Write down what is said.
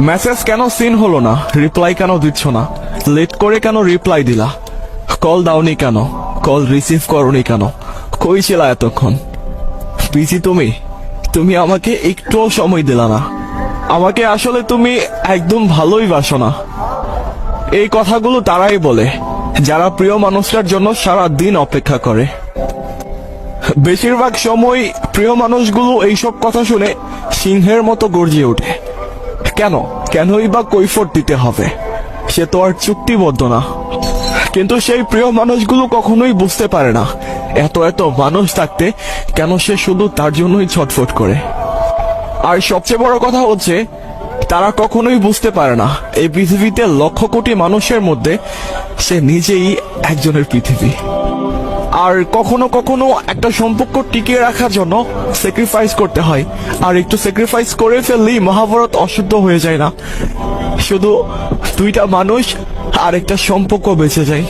Message কেন scene হলো না? রিপ্লাই কেন দিচ্ছ না? লেট করে কেন রিপ্লাই দিলা? কল দাওনি কেন? কল রিসিভ করনি কেন? কই ছিল এতক্ষণ? বিজি তুমি? তুমি আমাকে একটুও সময় দিলা না। আমাকে আসলে তুমি একদম ভালোই বাসো না। এই কথাগুলো তারাই বলে, যারা প্রিয় মানুষটার জন্য সারা দিন অপেক্ষা করে। বেশিরভাগ সময় প্রিয় মানুষগুলো এইসব কথা শুনে সিংহের মতো গর্জিয়ে ওঠে। কেন? কেনই বা কৈফত দিতে হবে? সে তো আর চুক্তিবদ্ধ না। কিন্তু সেই প্রিয় মানুষগুলো কখনোই বুঝতে পারে না। এত এত মানুষ থাকতে কেন সে শুধু তার জন্যই ছটফট করে? আর সবচেয়ে বড় কথা হচ্ছে, তারা কখনোই বুঝতে পারে না। এই পৃথিবীতে লক্ষ কোটি মানুষের মধ্যে সে নিজেই একজনের পৃথিবী। আর কখনো কখনো একটা সম্পর্ক টিকিয়ে রাখার জন্য স্যাক্রিফাইস করতে হয়। আর একটু স্যাক্রিফাইস করে ফেললেই মহাভারত অশুদ্ধ হয়ে যায় না। শুধু দুইটা মানুষ আর একটা সম্পর্ক বেঁচে যায়।